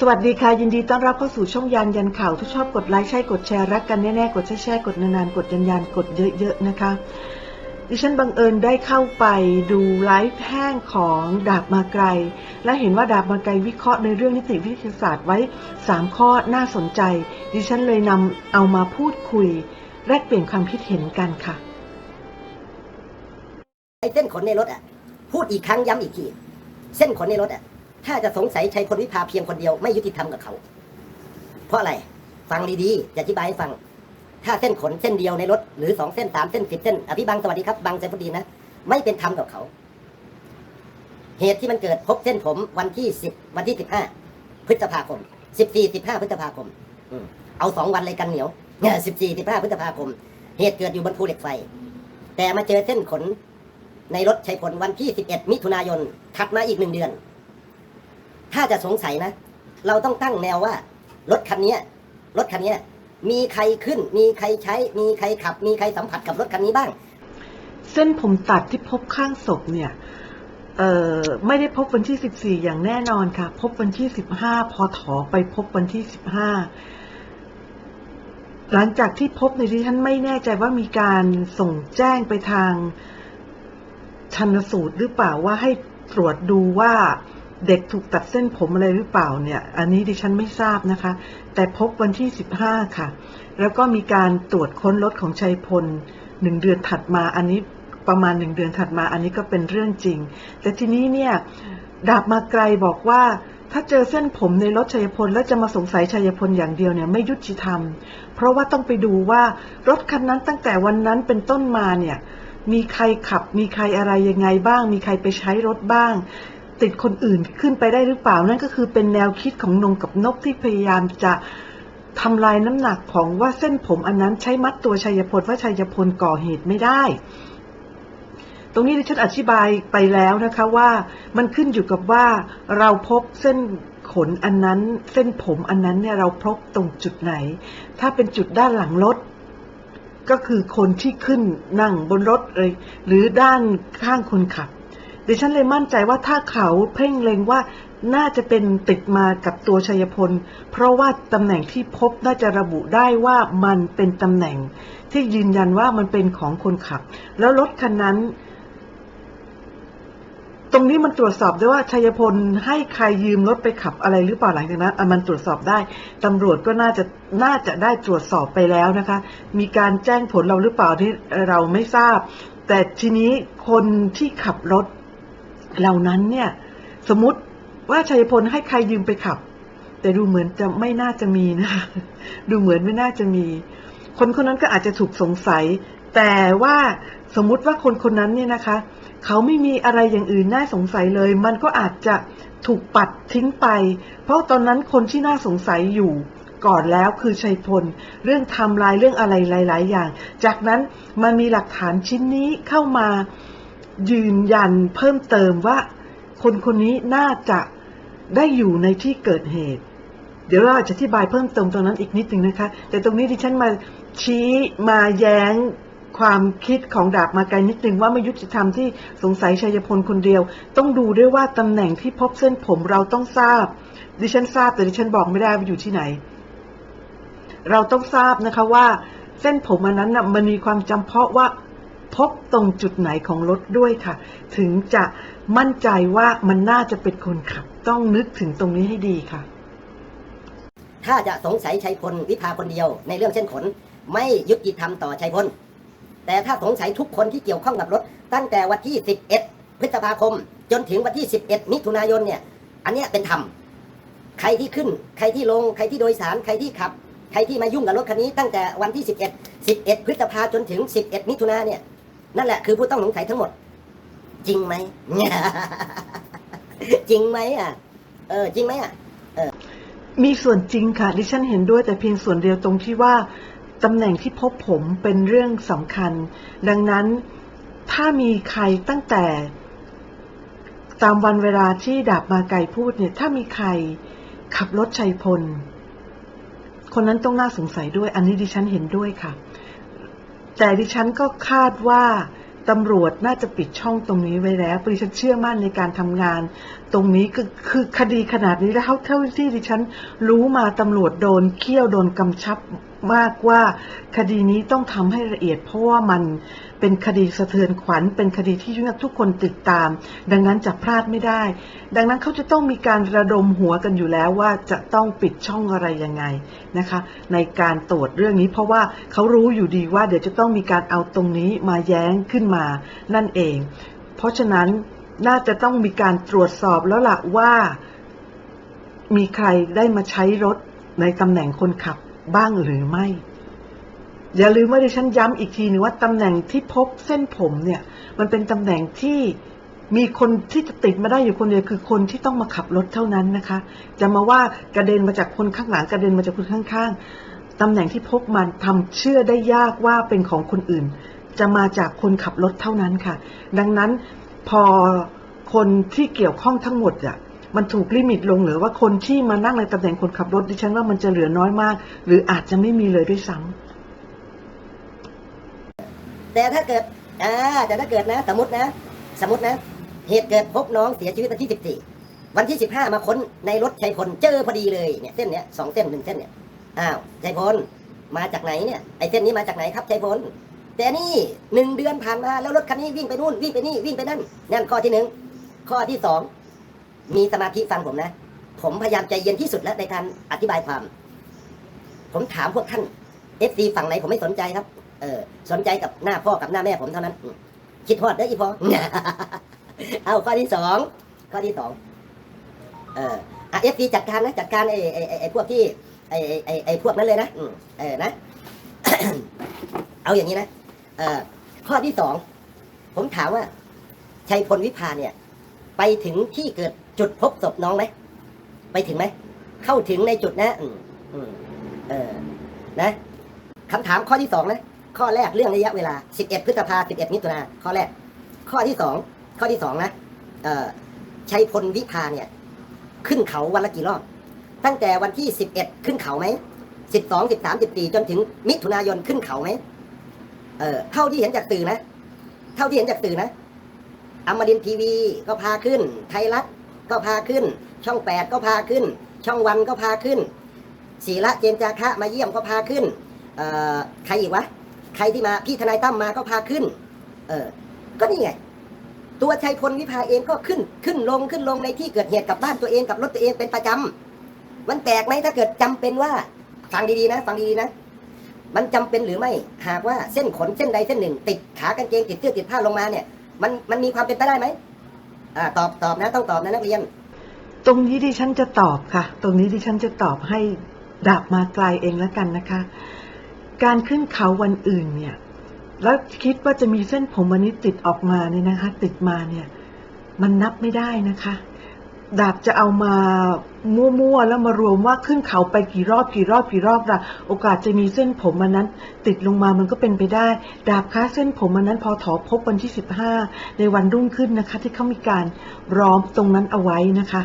สวัสดีค่ะ ยินดีต้อนรับเข้าสู่ช่องยานยันข่าวทุกชอบกดไลค์ใช่กดแชร์รักกันแน่ๆ กดแชร์ๆกดนานๆ กดยันยันกดเยอะๆ นะคะ ดิฉันบังเอิญได้เข้าไปดูไลฟ์แห้งของดาบมาไกล และเห็นว่าดาบมาไกลวิเคราะห์ในเรื่องนิติวิทยาศาสตร์ไว้ 3 ข้อน่าสนใจ ดิฉันเลยนำเอามาพูดคุย แลกเปลี่ยนความคิดเห็นกันค่ะไอ้เส้นขนในรถอะพูดอีกครั้งย้ำอีกทีเส้นขนในรถอะ ถ้าจะสงสัยชัยพลวิภาเพียงคนเดียวไม่ยุติธรรมกับเขา เพราะอะไร ฟังดีๆจะอธิบายให้ฟัง ถ้าเส้นขนเส้นเดียวในรถหรือสองเส้นสามเส้นสิบเส้นอภิบังสวัสดีครับบังเซฟดีนะ ไม่เป็นธรรมกับเขา เหตุที่มันเกิดพบเส้นผมวันที่สิบวันที่สิบห้าพฤษภาคมสิบสี่สิบห้าพฤษภาคมเอาสองวันเลยกันเหนียวเนี่ยสิบสี่สิบห้าพฤษภาคม เหตุเกิดอยู่บนภูเหล็กไฟ แต่มาเจอเส้นขนในรถชัยพลวันที่11มิถุนายนถัดมาอีกหนึ่งเดือน ถ้าจะสงสัยนะ เราต้องตั้งแนวว่ารถคันนี้รถคันนี้มีใครขึ้น มีใครใช้ มีใครขับ มีใครสัมผัสกับรถคันนี้บ้าง เส้นผมตัดที่พบข้างศพเนี่ยเอ่อไม่ได้พบวันที่ 14 อย่างแน่นอนค่ะ พบวันที่ 15 พอถอไปพบวันที่ 15 หลังจากที่พบในที่ฉันไม่แน่ใจว่ามีการส่งแจ้งไปทางชันสูตรหรือเปล่าว่าให้ตรวจดูว่า เด็กถูกตัดเส้นผมอะไรหรือเปล่าเนี่ย อันนี้ดิฉันไม่ทราบนะคะ แต่พบวันที่ 15 ค่ะ แล้วก็มีการตรวจค้นรถของชัยพลหนึ่งเดือนถัดมา อันนี้ประมาณหนึ่งเดือนถัดมา อันนี้ก็เป็นเรื่องจริง แต่ทีนี้เนี่ยดาบมาไกลบอกว่าถ้าเจอเส้นผมในรถชัยพลแล้วจะมาสงสัยชัยพลอย่างเดียวเนี่ยไม่ยุติธรรม เพราะว่าต้องไปดูว่ารถคันนั้นตั้งแต่วันนั้นเป็นต้นมาเนี่ยมีใครขับ มีใครอะไรยังไงบ้าง มีใครไปใช้รถบ้าง ติดคนอื่นขึ้นไปได้หรือเปล่า นั่นก็คือเป็นแนวคิดของนงกับนกที่พยายามจะทำลายน้ำหนักของว่าเส้นผมอันนั้นใช้มัดตัวชัยพลว่าชัยพลก่อเหตุไม่ได้ ตรงนี้ดิฉันอธิบายไปแล้วนะคะว่ามันขึ้นอยู่กับว่าเราพบเส้นขนอันนั้น เส้นผมอันนั้นเนี่ยเราพบตรงจุดไหน ถ้าเป็นจุดด้านหลังรถก็คือคนที่ขึ้นนั่งบนรถเลยหรือด้านข้างคนขับ ดิฉันเลยมั่นใจว่าถ้าเขาเพ่งเล็งว่าน่าจะเป็นติดมากับตัวชัยพล เพราะว่าตำแหน่งที่พบน่าจะระบุได้ว่ามันเป็นตำแหน่ง ที่ยืนยันว่ามันเป็นของคนขับ แล้วรถคันนั้น ตรงนี้มันตรวจสอบได้ว่าชัยพลให้ใครยืมรถไปขับอะไรหรือเปล่าหลังจากนั้นอะมันตรวจสอบได้ตำรวจก็น่าจะน่าจะได้ตรวจสอบไปแล้วนะคะ มีการแจ้งผลเราหรือเปล่าที่เราไม่ทราบ แต่ทีนี้คนที่ขับรถ เหล่านั้นเนี่ยสมมติว่าชัยพลให้ใครยืมไปขับ แต่ดูเหมือนจะไม่น่าจะมีนะคะดูเหมือนไม่น่าจะมี คนคนนั้นก็อาจจะถูกสงสัย แต่ว่าสมมุติว่าคนคนนั้นเนี่ยนะคะ เขาไม่มีอะไรอย่างอื่นน่าสงสัยเลย มันก็อาจจะถูกปัดทิ้งไป เพราะตอนนั้นคนที่น่าสงสัยอยู่ก่อนแล้วคือชัยพล เรื่องทำลายเรื่องอะไรหลาย ๆ อย่าง จากนั้นมันมีหลักฐานชิ้นนี้เข้ามา ยืนยันเพิ่มเติมว่า คนคนนี้น่าจะได้อยู่ในที่เกิดเหตุ เดี๋ยวเราจะอธิบายเพิ่มเติมตรงนั้นอีกนิดหนึ่งนะคะ แต่ตรงนี้ดิฉันมาชี้มาแย้งความคิดของดาบมาไกลนิดนึงว่าไม่ยุติธรรมที่สงสัยชัยพลคนเดียว ต้องดูด้วยว่าตำแหน่งที่พบเส้นผมเราต้องทราบ ดิฉันทราบแต่ดิฉันบอกไม่ได้ว่าอยู่ที่ไหน เราต้องทราบนะคะว่า เส้นผมอันนั้นนะมันมีความจำเพาะว่า พบตรงจุดไหนของรถด้วยค่ะ ถึงจะมั่นใจว่ามันน่าจะเป็นคนขับ ต้องนึกถึงตรงนี้ให้ดีค่ะ ถ้าจะสงสัยชัยพลวิภาคนเดียว ในเรื่องเส้นขน ไม่ยุติธรรมต่อชัยพลแต่ถ้าสงสัยทุกคนที่เกี่ยวข้องกับรถ ตั้งแต่วันที่ 11 พฤษภาคม จนถึงวันที่ 11 มิถุนายนเนี่ย อันนี้เป็นธรรม ใครที่ขึ้น ใครที่ลง ใครที่โดยสาร ใครที่ขับ ใครที่มายุ่งกับรถคันนี้ตั้งแต่วันที่ 11 11 พฤษภาจนถึง 11 มิถุนาเนี่ย นั่นแหละคือผู้ต้องสงสัยทั้งหมด จริงไหม จริงไหมอะ เออ จริงไหมอะมีส่วนจริงค่ะดิฉันเห็นด้วยแต่เพียงส่วนเดียวตรงที่ว่าตำแหน่งที่พบผมเป็นเรื่องสำคัญ ดังนั้นถ้ามีใครตั้งแต่ ตามวันเวลาที่ดาบมาไกลพูดเนี่ย ถ้ามีใครขับรถชัยพล คนนั้นต้องน่าสงสัยด้วย อันนี้ดิฉันเห็นด้วยค่ะ แต่ดิฉันก็คาดว่าตำรวจน่าจะปิดช่องตรงนี้ไว้แล้วดิฉันเชื่อมั่นในการทำงาน ตรงนี้คือคือคดีขนาดนี้แล้วเท่าเท่าที่ดิฉันรู้มาตำรวจโดนเคี่ยวโดนกำชับ มากว่า คดีนี้ต้องทำให้ละเอียด เพราะว่ามันเป็นคดีสะเทือนขวัญ เป็นคดีที่ทุกคนติดตาม ดังนั้นจะพลาดไม่ได้ ดังนั้นเขาจะต้องมีการระดมหัวกันอยู่แล้วว่าจะต้องปิดช่องอะไรยังไงนะคะ ในการตรวจเรื่องนี้ เพราะว่าเขารู้อยู่ดีว่าเดี๋ยวจะต้องมีการเอาตรงนี้มาแย้งขึ้นมานั่นเอง เพราะฉะนั้นน่าจะต้องมีการตรวจสอบแล้วล่ะว่ามีใครได้มาใช้รถในตำแหน่งคนขับ บ้างหรือไม่ อย่าลืมว่าดิฉันย้ำอีกทีนึงว่าตำแหน่งที่พบเส้นผมเนี่ย มันเป็นตำแหน่งที่มีคนที่จะติดมาได้อยู่คนเดียวคือคนที่ต้องมาขับรถเท่านั้นนะคะ จะมาว่ากระเด็นมาจากคนข้างหลังกระเด็นมาจากคนข้างๆตำแหน่งที่พบมันทำเชื่อได้ยากว่าเป็นของคนอื่น จะมาจากคนขับรถเท่านั้นค่ะ ดังนั้นพอคนที่เกี่ยวข้องทั้งหมดอะ มันถูกลิมิตลงหรือว่าคนที่มานั่งในตำแหน่งคนขับรถดิฉันว่ามันจะเหลือน้อยมาก หรืออาจจะไม่มีเลยด้วยซ้ำแต่ถ้าเกิดอ่าแต่ถ้าเกิดนะ สมมตินะ สมมตินะ เหตุเกิดพบน้องเสียชีวิตวันที่14วันที่15มาค้นในรถชัยพลเจอพอดีเลยเนี่ยเส้นเนี้ยสองเส้นหนึ่งเส้นเนี่ยอ้าวชัยพลมาจากไหนเนี่ยไอเส้นนี้มาจากไหนครับชัยพลแต่นี่หนึ่งเดือนผ่านมาแล้วรถคันนี้วิ่งไปนู่นวิ่งไปนี่วิ่งไปนั่นนั่นข้อที่หนึ่งข้อที่สอง มีสมาธิฟังผมนะ ผมพยายามใจเย็นที่สุดแล้วในการอธิบายความ ผมถามพวกท่านเอฟซีฝั่งไหนผมไม่สนใจครับ เออสนใจกับหน้าพ่อกับหน้าแม่ผมเท่านั้น คิดฮอดได้อีพอเอาข้อที่สองข้อที่สองเอออะเอฟซีจัดการนะจัดการไอ้ไอ้ไอ้พวกที่ไอ้ไอ้ไอ้พวกนั้นเลยนะเออนะ เอาอย่างนี้นะเออข้อที่สองผมถามว่าชัยพลวิภาเนี่ย ไปถึงที่เกิด จุดพบศพน้องไหมไปถึงไหมเข้าถึงในจุดนะอืมอืมเออนะคำถามข้อที่สองนะข้อแรกเรื่องระยะเวลา 11 พฤษภา11มิถุนาข้อแรก ข้อที่สองข้อที่สองนะเอ่อชัยพลวิภาเนี่ย ขึ้นเขาวันละกี่รอบ ตั้งแต่วันที่ 11 ขึ้นเขาไหม12 13 14จนถึงมิถุนายนขึ้นเขาไหมเอ่อเท่าที่เห็นจากสื่อนะ เท่าที่เห็นจากสื่อนะอมรินทร์ทีวีก็พาขึ้น ไทยรัฐ ก็พาขึ้น ช่องแปดก็พาขึ้น ช่องวันก็พาขึ้นศีระเจนจาคะมาเยี่ยมก็พาขึ้นใครอีกวะใครที่มาพี่ทนายตั้มมาก็พาขึ้น เออ ก็นี่ไง ตัวชัยพลวิภาเองก็ขึ้น ขึ้นลงขึ้นลงในที่เกิดเหตุกับบ้านตัวเองกับรถตัวเองเป็นประจำมันแปลกไหมถ้าเกิดจำเป็นว่าฟังดีๆนะ ฟังดีๆนะ มันจำเป็นหรือไม่ หากว่าเส้นขนเส้นใดเส้นหนึ่ง ติดขากางเกงติดเสื้อติดผ้าลงมาเนี่ย มันมันมีความเป็นไปได้ไหม อ่าตอบตอบนะต้องตอบนะนักเรียน ตรงนี้ดิฉันจะตอบค่ะ ตรงนี้ดิฉันจะตอบให้ดาบมาไกลเองแล้วกันนะคะ การขึ้นเขาวันอื่นเนี่ย แล้วคิดว่าจะมีเส้นผมอันนี้ติดออกมาเนี่ยนะคะ ติดมาเนี่ย มันนับไม่ได้นะคะ ดาบจะเอามามั่วๆแล้วมารวมว่าขึ้นเขาไปกี่รอบกี่รอบกี่รอบละโอกาสจะมีเส้นผมมันนั้น ติดลงมามันก็เป็นไปได้ ดาบค้าเส้นผมมันนั้นพอถอพบวันที่ 15 ในวันรุ่งขึ้นนะคะ ที่เขามีการร้อมตรงนั้นเอาไว้นะคะ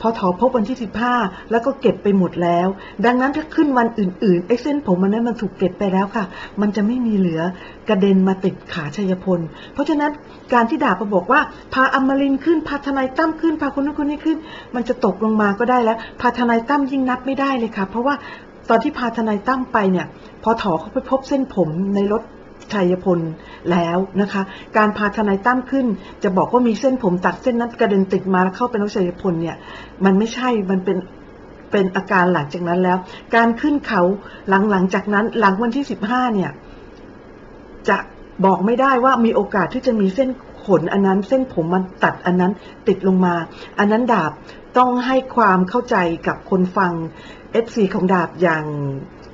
พอถอพบวันที่ 15 แล้วก็เก็บไปหมดแล้ว ดังนั้นถ้าขึ้นวันอื่นๆไอ้เส้นผมมันนั้นมันถูกเก็บไปแล้วค่ะ มันจะไม่มีเหลือกระเด็นมาติดขาชัยพล เพราะฉะนั้นการที่ดาบมาบอกว่า พาอมรินขึ้นพาทนายตั้มขึ้นพาคนนู้นคนนี้ขึ้น มันจะตกลงมาก็ได้แล้ว พาทนายตั้มยิ่งนับไม่ได้เลยค่ะ เพราะว่าตอนที่พาทนายตั้มไปเนี่ย พอถอเขาไปพบเส้นผมในรถ ชัยพลแล้วนะคะ การพาทนายตั้มขึ้น จะบอกว่ามีเส้นผมตัดเส้นนั้นกระเด็นติดมาแล้วเข้าไปในรถชัยพลเนี่ยมันไม่ใช่มันเป็นเป็นอาการหลังจากนั้นแล้ว การขึ้นเขาหลังหลังจากนั้น หลังวันที่สิบห้าเนี่ย จะบอกไม่ได้ว่ามีโอกาสที่จะมีเส้นขนอันนั้นเส้นผมมันตัดอันนั้นติดลงมา อันนั้นดาบต้องให้ความเข้าใจกับคนฟัง FC ของดาบอย่าง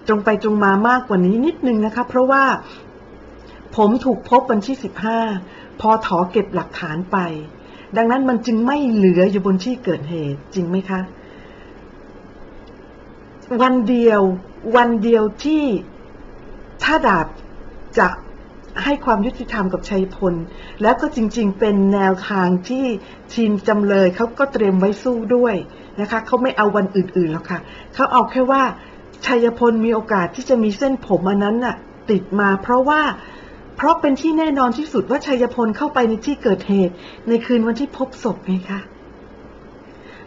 ตรงไปตรงมามากกว่านี้นิดนึงนะคะ เพราะว่า ผมถูกพบวันที่สิบห้าพอถอเก็บหลักฐานไป ดังนั้นมันจึงไม่เหลืออยู่บนที่เกิดเหตุจริงไหมคะ วันเดียววันเดียวที่ถ้าดาบจะให้ความยุติธรรมกับชัยพล แล้วก็จริงๆ เป็นแนวทางที่ทีมจำเลยเขาก็เตรียมไว้สู้ด้วยนะคะเขาไม่เอาวันอื่นๆหรอกค่ะเขาเอาแค่ว่าชัยพลมีโอกาสที่จะมีเส้นผมอันนั้นน่ะติดมาเพราะว่า เพราะเป็นที่แน่นอนที่สุดว่าชัยพลเข้าไปในที่เกิดเหตุ ในคืนวันที่พบศพไงคะ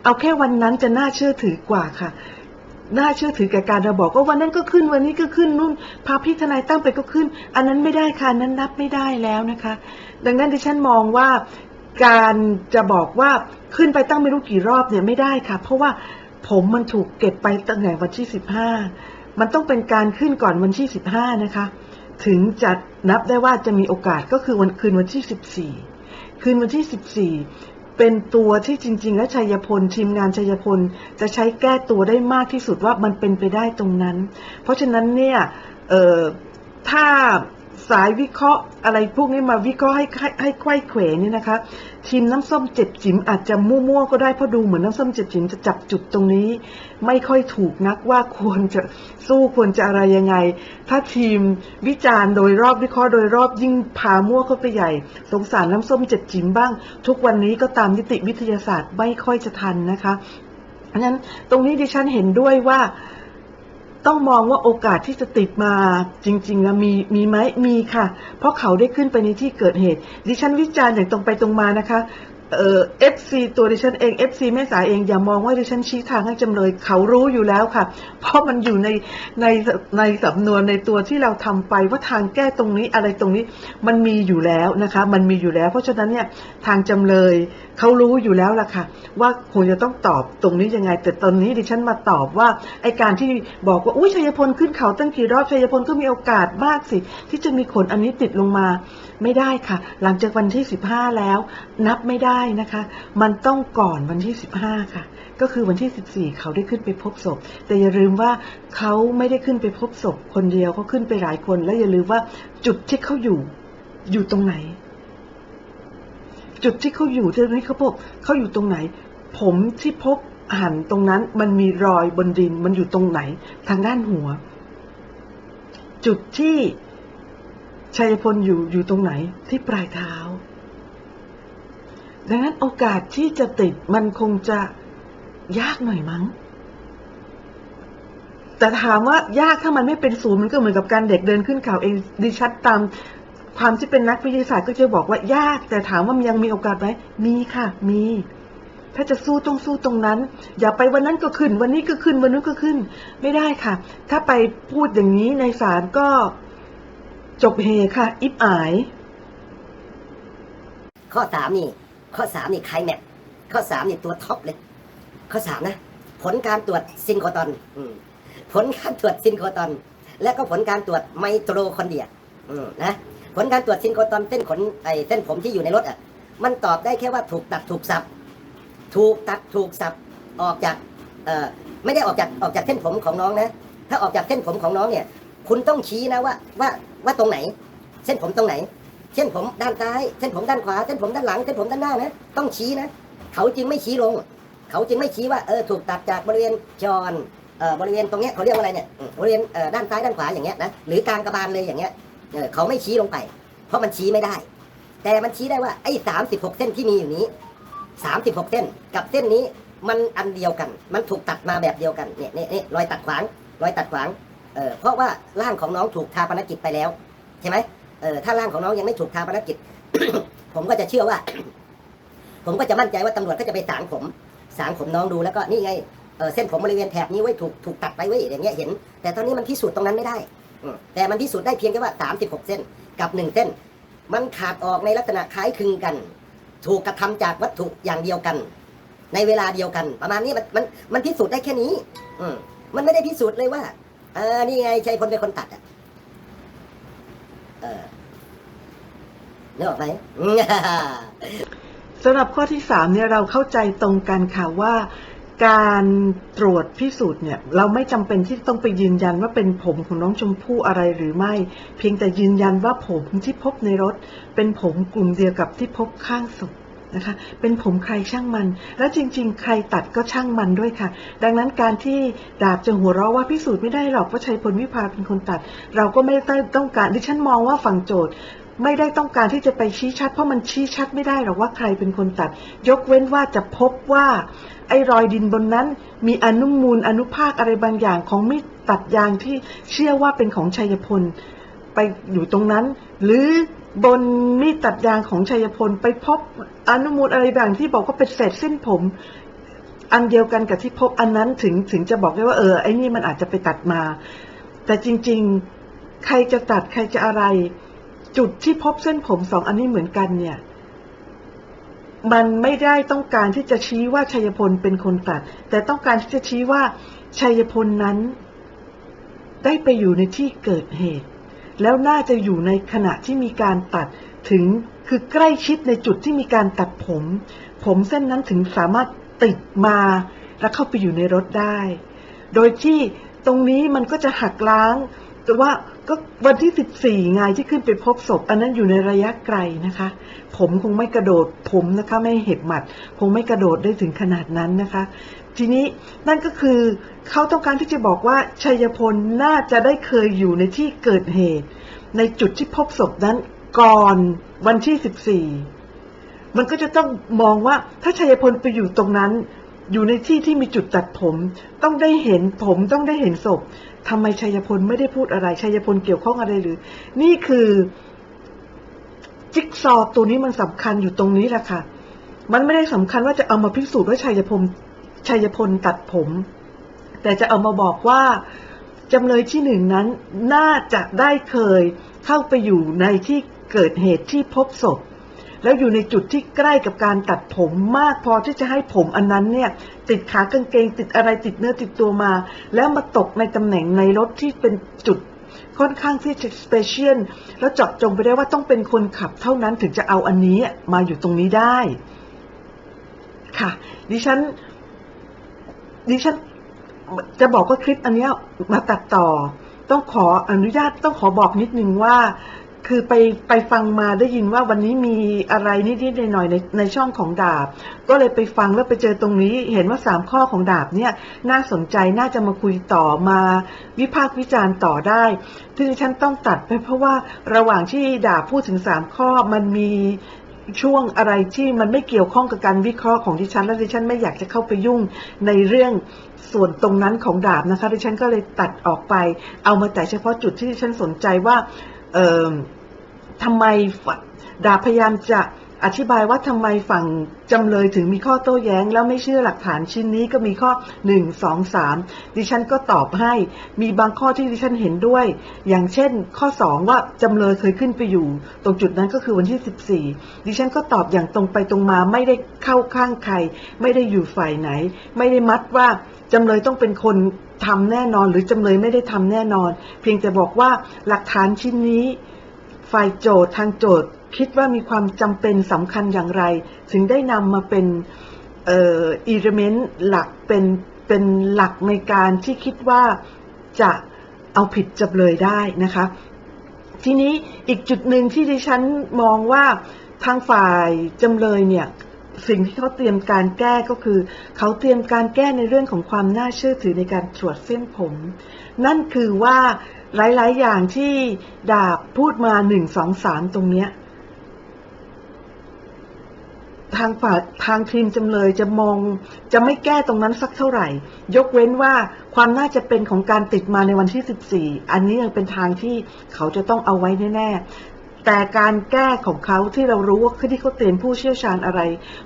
เอาแค่วันนั้นจะน่าเชื่อถือกว่าค่ะ น่าเชื่อถือแก่การเราบอกว่าวันนั้นก็ขึ้นวันนี้ก็ขึ้นนู่นพาพี่ทนายตั้งไปก็ขึ้น อันนั้นไม่ได้ค่ะนนั้นนับไม่ได้แล้วนะคะ ดังนั้นดิฉันมองว่าการจะบอกว่าขึ้นไปตั้งไม่รู้กี่รอบเนี่ยไม่ได้ค่ะ เพราะว่าผมมันถูกเก็บไปตั้งแต่วันที่สิบห้ามันต้องเป็นการขึ้นก่อนวันที่สิบห้านะคะ ถึงจะนับได้ว่าจะมีโอกาสก็คือวันคืนวันที่สิบสี่คืนวันที่สิบสี่เป็นตัวที่จริง ๆ และชัยพลทีมงานชัยพลจะใช้แก้ตัวได้มากที่สุดว่ามันเป็นไปได้ตรงนั้น เพราะฉะนั้นเนี่ยถ้า สายวิเคราะห์อะไรพวกนี้มาวิเคราะห์ให้ให้ให้ไข้เขวนี่นะคะทีมน้ำส้มเจ็บจิ๋มอาจจะมั่วๆก็ได้เพราะดูเหมือนน้ำส้มเจ็บจิ๋มจะจับจุดตรงนี้ ไม่ค่อยถูกนักว่าควรจะสู้ควรจะอะไรยังไง ถ้าทีมวิจารณ์โดยรอบวิเคราะห์โดยรอบยิ่งพามั่วเข้าไปใหญ่ สงสารน้ำส้มเจ็บจิ๋มบ้าง ทุกวันนี้ก็ตามนิติวิทยาศาสตร์ไม่ค่อยจะทันนะคะเพราะฉะนั้นตรงนี้ดิฉันเห็นด้วยว่า ต้องมองว่าโอกาสที่จะติดมาจริงๆนะมีมีไหมมีค่ะ เพราะเขาได้ขึ้นไปในที่เกิดเหตุ ดิฉันวิจารณ์อย่างตรงไปตรงมานะคะ เอ่อฟซีตัวดิฉันเองเอฟซีแม่สายเองอย่ามองว่าดิฉันชี้ทางให้จำเลย เขารู้อยู่แล้วค่ะ เพราะมันอยู่ในในในสำนวนในตัวที่เราทำไปว่าทางแก้ตรงนี้อะไรตรงนี้มันมีอยู่แล้วนะคะ มันมีอยู่แล้ว เพราะฉะนั้นเนี่ยทางจำเลยเขารู้อยู่แล้วล่ะค่ะ ว่าควรจะต้องตอบตรงนี้ยังไง แต่ตอนนี้ดิฉันมาตอบว่าไอการที่บอกว่าอุ้ยชัยพลขึ้นเขาตั้งกี่รอบชัยพลก็มีโอกาสมากสิ ที่จะมีขนอันนี้ติดลงมาไม่ได้ค่ะ หลังจากวันที่ 15 แล้ว นับไม่ได้นะคะ มันต้องก่อนวันที่ 15 ค่ะ ก็คือวันที่ 14 เขาได้ขึ้นไปพบศพ แต่อย่าลืมว่าเขาไม่ได้ขึ้นไปพบศพ คนเดียวเขาขึ้นไปหลายคน และอย่าลืมว่าจุดที่เขาอยู่อยู่ตรงไหน จุดที่เขาอยู่ที่นี้เขาพบเขาอยู่ตรงไหน ผมที่พบหันตรงนั้นมันมีรอยบนดินมันอยู่ตรงไหน ทางด้านหัว จุดที่ ชัยพลอยู่อยู่ตรงไหนที่ปลายเท้า ดังนั้นโอกาสที่จะติดมันคงจะยากหน่อยมั้ง แต่ถามว่ายากถ้ามันไม่เป็นศูนย์มันก็เหมือนกับการเด็กเดินขึ้นเขาเองดิชัดตามความที่เป็นนักวิทยาศาสตร์ก็จะบอกว่ายาก แต่ถามว่ามันยังมีโอกาสไหมมีค่ะ มี ถ้าจะสู้ต้องสู้ตรงนั้น อย่าไปวันนั้นก็ขึ้น วันนี้ก็ขึ้นวันนู้นก็ขึ้น ไม่ได้ค่ะ ถ้าไปพูดอย่างนี้ในศาลก็ จบเฮค่ะ อิบอาย ข้อสามนี่ ข้อสามนี่ใครแม็กข้อสามนี่ตัวท็อปเลย ข้อสามนะ ผลการตรวจซินโครตอนอผลการตรวจซินโครตอน และก็ผลการตรวจไมโตรคอนเดียนะผลการตรวจซินโครตอนเส้นขนไอเส้นผมที่อยู่ในรถอะ มันตอบได้แค่ว่าถูกตัดถูกสับ ถูกตัดถูกสับออกจากเอ่อไม่ได้ออกจากออกจากเส้นผมของน้องนะ ถ้าออกจากเส้นผมของน้องเนี่ย คุณต้องชี้นะว่าว่า ว่าตรงไหน เส้นผมตรงไหน เส้นผมด้านซ้าย เส้นผมด้านขวา เส้นผมด้านหลัง เส้นผมด้านหน้านะ ต้องชี้นะ เขาจึงไม่ชี้ลง เขาจึงไม่ชี้ว่าเออถูกตัดจากบริเวณจอรเอ่อบริเวณตรงเนี้ยเขาเรียกว่าอะไรเนี่ยบริเวณเอ่อด้านซ้ายด้านขวาอย่างเงี้ยนะ หรือกลางกระบาลเลยอย่างเงี้ยเออเขาไม่ชี้ลงไป เพราะมันชี้ไม่ได้ แต่มันชี้ได้ว่าไอ้สามสิบหกเส้นที่มีอยู่นี้สามสิบหกเส้นกับเส้นนี้มันอันเดียวกัน มันถูกตัดมาแบบเดียวกัน เนี่ยเนี่ยเนี่ยรอยตัดขวาง รอยตัดขวาง เออเพราะว่าร่างของน้องถูกทาปนกิจไปแล้วใช่ไหมเออถ้าร่างของน้องยังไม่ถูกทาปนกิจ ผมก็จะเชื่อว่า ผมก็จะมั่นใจว่าตำรวจก็จะไปสางผมสางผมน้องดูแล้วก็นี่ไงเออเส้นผมบริเวณแถบนี้ไว้ถูกถูกตัดไปไว้อย่างเงี้ยเห็น แต่ตอนนี้มันพิสูจน์ตรงนั้นไม่ได้แต่มันพิสูจน์ได้เพียงแค่ว่า 36 เส้นกับหนึ่งเส้น มันขาดออกในลักษณะคล้ายคลึงกัน ถูกกระทำจากวัตถุอย่างเดียวกัน ในเวลาเดียวกัน ประมาณนี้มันมันมันพิสูจน์ได้แค่นี้ อืมันไม่ได้พิสูจน์เลยว่า เออ นี่ไงชัยพลเป็นคนตัดอะ เออนึกออกไหม สำหรับข้อที่สามเนี่ยเราเข้าใจตรงกันค่ะว่า การตรวจพิสูจน์เนี่ย เราไม่จำเป็นที่ต้องไปยืนยันว่าเป็นผมของน้องชมพู่อะไรหรือไม่ เพียงแต่ยืนยันว่าผมที่พบในรถ เป็นผมกลุ่มเดียวกับที่พบข้างศพ นะคะ เป็นผมใครช่างมัน แล้วจริง ๆ ใครตัดก็ช่างมันด้วยค่ะ ดังนั้นการที่ดาบจะหัวเราะว่าพิสูจน์ไม่ได้หรอกว่าชัยพลวิภาเป็นคนตัด เราก็ไม่ได้ต้องการดิฉันมองว่าฝั่งโจทย์ไม่ได้ต้องการที่จะไปชี้ชัด เพราะมันชี้ชัดไม่ได้หรอกว่าใครเป็นคนตัด ยกเว้นว่าจะพบว่า ไอ้รอยดินบนนั้น มีอนุมูลอนุภาคอะไรบางอย่างของมีดตัดยางที่เชื่อว่าเป็นของชัยพล ไปอยู่ตรงนั้น หรือ บนมีดตัดยางของชัยพลไปพบอนุมูลอะไรบางที่บอกว่าเป็นเศษเส้นผม อันเดียวกันกับที่พบอันนั้นถึงถึงจะบอกได้ว่าเออไอ้นี่มันอาจจะไปตัดมา แต่จริง ๆ ใครจะตัดใครจะอะไร จุดที่พบเส้นผมสองอันนี้เหมือนกันเนี่ย มันไม่ได้ต้องการที่จะชี้ว่าชัยพลเป็นคนตัด แต่ต้องการที่จะชี้ว่าชัยพลนั้น ได้ไปอยู่ในที่เกิดเหตุ แล้วน่าจะอยู่ในขณะที่มีการตัดถึงคือใกล้ชิดในจุดที่มีการตัดผม ผมเส้นนั้นถึงสามารถติดมาแล้วเข้าไปอยู่ในรถได้ โดยที่ตรงนี้มันก็จะหักล้าง แต่ว่าก็วันที่ 14ไงที่ขึ้นไปพบศพ อันนั้นอยู่ในระยะไกลนะคะ ผมคงไม่กระโดดผมนะคะ ไม่เห็บหมัด คงไม่กระโดดได้ถึงขนาดนั้นนะคะ ทีนี้นั่นก็คือเขาต้องการที่จะบอกว่าชัยพลน่าจะได้เคยอยู่ในที่เกิดเหตุ ในจุดที่พบศพนั้นก่อนวันที่ 14 มันก็จะต้องมองว่าถ้าชัยพลไปอยู่ตรงนั้น อยู่ในที่ที่มีจุดตัดผม ต้องได้เห็นผมต้องได้เห็นศพทำไมชัยพลไม่ได้พูดอะไรชัยพลเกี่ยวข้องอะไรหรือ นี่คือจิ๊กซอว์ตัวนี้มันสำคัญอยู่ตรงนี้แหละค่ะ มันไม่ได้สำคัญว่าจะเอามาพิสูจน์ว่าชัยพล ชัยพลตัดผม แต่จะเอามาบอกว่าจำเลยที่หนึ่งนั้นน่าจะได้เคยเข้าไปอยู่ในที่เกิดเหตุที่พบศพ แล้วอยู่ในจุดที่ใกล้กับการตัดผมมากพอที่จะให้ผมอันนั้นเนี่ย ติดขากางเกงติดอะไรติดเนื้อติดตัวมา แล้วมาตกในตำแหน่งในรถที่เป็นจุดค่อนข้างที่จะสเปเชียลแล้วเจาะจงไปได้ว่าต้องเป็นคนขับเท่านั้นถึงจะเอาอันนี้มาอยู่ตรงนี้ได้ ค่ะ ดิฉัน ดิฉันจะบอกว่าคลิปอันนี้มาตัดต่อ ต้องขออนุญาตต้องขอบอกนิดนึงว่า คือไปไปฟังมาได้ยินว่าวันนี้มีอะไรนิดๆหน่อยๆในในช่องของดาบ ก็เลยไปฟังแล้วไปเจอตรงนี้ เห็นว่าสามข้อของดาบเนี่ยน่าสนใจน่าจะมาคุยต่อมาวิพากษ์วิจารณ์ต่อได้ที่ดิฉันต้องตัดไปเพราะว่าระหว่างที่ดาบพูดถึงสามข้อมันมี ช่วงอะไรที่มันไม่เกี่ยวข้องกับการวิเคราะห์ของดิฉัน และดิฉันไม่อยากจะเข้าไปยุ่งในเรื่องส่วนตรงนั้นของดาบนะคะ ดิฉันก็เลยตัดออกไป เอามาแต่เฉพาะจุดที่ดิฉันสนใจว่าทำไมดาบพยายามจะ อธิบายว่าทำไมฝั่งจำเลยถึงมีข้อโต้แย้ง แล้วไม่เชื่อหลักฐานชิ้นนี้ก็มีข้อ 1 2 3 ดิฉันก็ตอบให้ มีบางข้อที่ดิฉันเห็นด้วย อย่างเช่น ข้อ 2 ว่าจำเลยเคยขึ้นไปอยู่ ตรงจุดนั้นก็คือวันที่ 14 ดิฉันก็ตอบอย่างตรงไปตรงมาไม่ได้เข้าข้างใคร ไม่ได้อยู่ฝ่ายไหน ไม่ได้มัดว่าจำเลยต้องเป็นคนทำแน่นอน หรือจำเลยไม่ได้ทำแน่นอน เพียงแต่บอกว่าหลักฐานชิ้นนี้ ฝ่ายโจทย์ทางโจทย์คิดว่ามีความจำเป็นสำคัญอย่างไร ถึงได้นำมาเป็นเอ่ออิเลเมนต์หลักเป็นเป็นหลักในการที่คิดว่าจะเอาผิดจำเลยได้นะคะ ทีนี้อีกจุดหนึ่งที่ดิฉันมองว่าทางฝ่ายจำเลยเนี่ยสิ่งที่เขาเตรียมการแก้ก็คือ เขาเตรียมการแก้ในเรื่องของความน่าเชื่อถือในการตรวจเส้นผม นั่นคือว่า หลาย ๆ อย่างที่ดาบพูดมาหนึ่งสองสามตรงเนี้ย ทางฝ่ายทางทีมจำเลยจะมองจะไม่แก้ตรงนั้นสักเท่าไหร่ ยกเว้นว่าความน่าจะเป็นของการติดมาในวันที่ 14 อันนี้ยังเป็นทางที่เขาจะต้องเอาไว้แน่ ๆ แต่การแก้ของเขาที่เรารู้ว่าที่เขาเตรียมผู้เชี่ยวชาญอะไร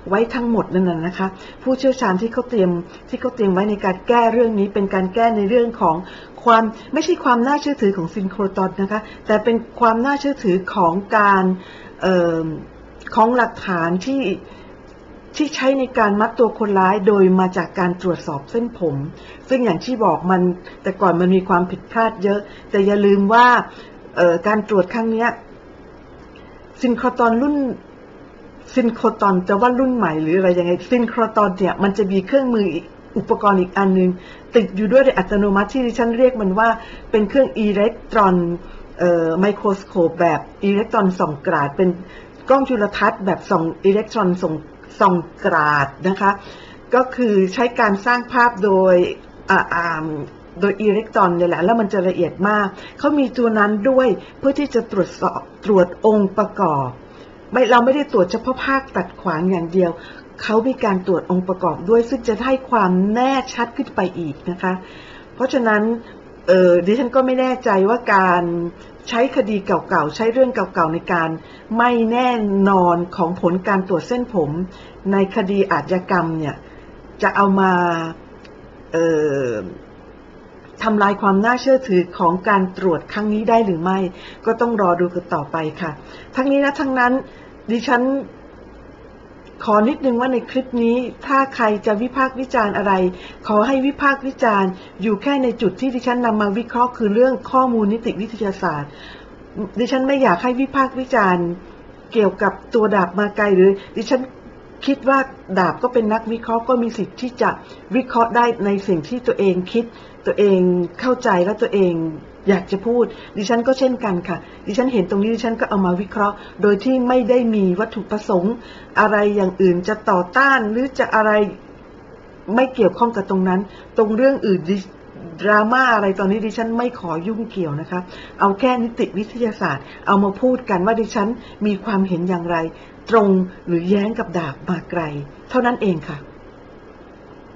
ไว้ทั้งหมดนั่นนะนะคะ ผู้เชี่ยวชาญที่เขาเตรียมที่เขาเตรียมไว้ในการแก้เรื่องนี้ เป็นการแก้ในเรื่องของความไม่ใช่ความน่าเชื่อถือของซินโครตอนนะคะ แต่เป็นความน่าเชื่อถือของการออของหลักฐานที่ที่ใช้ในการมัดตัวคนร้ายโดยมาจากการตรวจสอบเส้นผม ซึ่งอย่างที่บอกมันแต่ก่อนมันมีความผิดพลาดเยอะ แต่อย่าลืมว่าการตรวจครั้งนี้ ซินโครตอนรุ่นซินโครตอนจะว่ารุ่นใหม่หรืออะไรยังไงซินโครตอนเนี่ยมันจะมีเครื่องมืออุปกรณ์อีกอันหนึง ติดอยู่ด้วยอัตโนมัติที่ดิฉันเรียกมันว่าเป็นเครื่องอิเล็กตรอนไมโครสโคปแบบอิเล็กตรอนส่องกราด เป็นกล้องจุลทรรศน์แบบส่องอิเล็กตรอนส่องส่องกราดนะคะ ก็คือใช้การสร้างภาพโดยอ่า โดยอิเล็กตรอนเนี่ยแหละ แล้วมันจะละเอียดมาก เขามีตัวนั้นด้วยเพื่อที่จะตรวจสอบตรวจองค์ประกอบไม่เราไม่ได้ตรวจเฉพาะภาคตัดขวางอย่างเดียว เขามีการตรวจองค์ประกอบด้วย ซึ่งจะให้ความแน่ชัดขึ้นไปอีกนะคะ เพราะฉะนั้นเออดิฉันก็ไม่แน่ใจว่าการใช้คดีเก่าๆ ใช้เรื่องเก่าๆ ในการไม่แน่นอนของผลการตรวจเส้นผม ในคดีอาชญากรรมเนี่ย จะเอามาเออ ทำลายความน่าเชื่อถือของการตรวจครั้งนี้ได้หรือไม่ ก็ต้องรอดูกันต่อไปค่ะ ทั้งนี้นะทั้งนั้นดิฉันขอนิดนึงว่าในคลิปนี้ถ้าใครจะวิพากษ์วิจารณ์อะไร ขอให้วิพากษ์วิจารณ์ อยู่แค่ในจุดที่ดิฉันนำมาวิเคราะห์คือเรื่องข้อมูลนิติวิทยาศาสตร์ ดิฉันไม่อยากให้วิพากษ์วิจารณ์ เกี่ยวกับตัวดาบมาไกลหรือ ดิฉัน คิดว่าดาบก็เป็นนักวิเคราะห์ก็มีสิทธิ์ที่จะวิเคราะห์ได้ในสิ่งที่ตัวเองคิด ตัวเองเข้าใจและตัวเองอยากจะพูด ดิฉันก็เช่นกันค่ะ ดิฉันเห็นตรงนี้ดิฉันก็เอามาวิเคราะห์ โดยที่ไม่ได้มีวัตถุประสงค์ อะไรอย่างอื่นจะต่อต้านหรือจะอะไรไม่เกี่ยวข้องกับตรงนั้น ตรงเรื่องอื่นดิราม่าอะไรตอนนี้ดิฉันไม่ขอยุ่งเกี่ยวนะคะ เอาแค่นิติวิทยาศาสตร์ เอามาพูดกันว่าดิฉันมีความเห็นอย่างไร ตรงหรือแย้งกับดาบมาไกล เท่านั้นเองค่ะ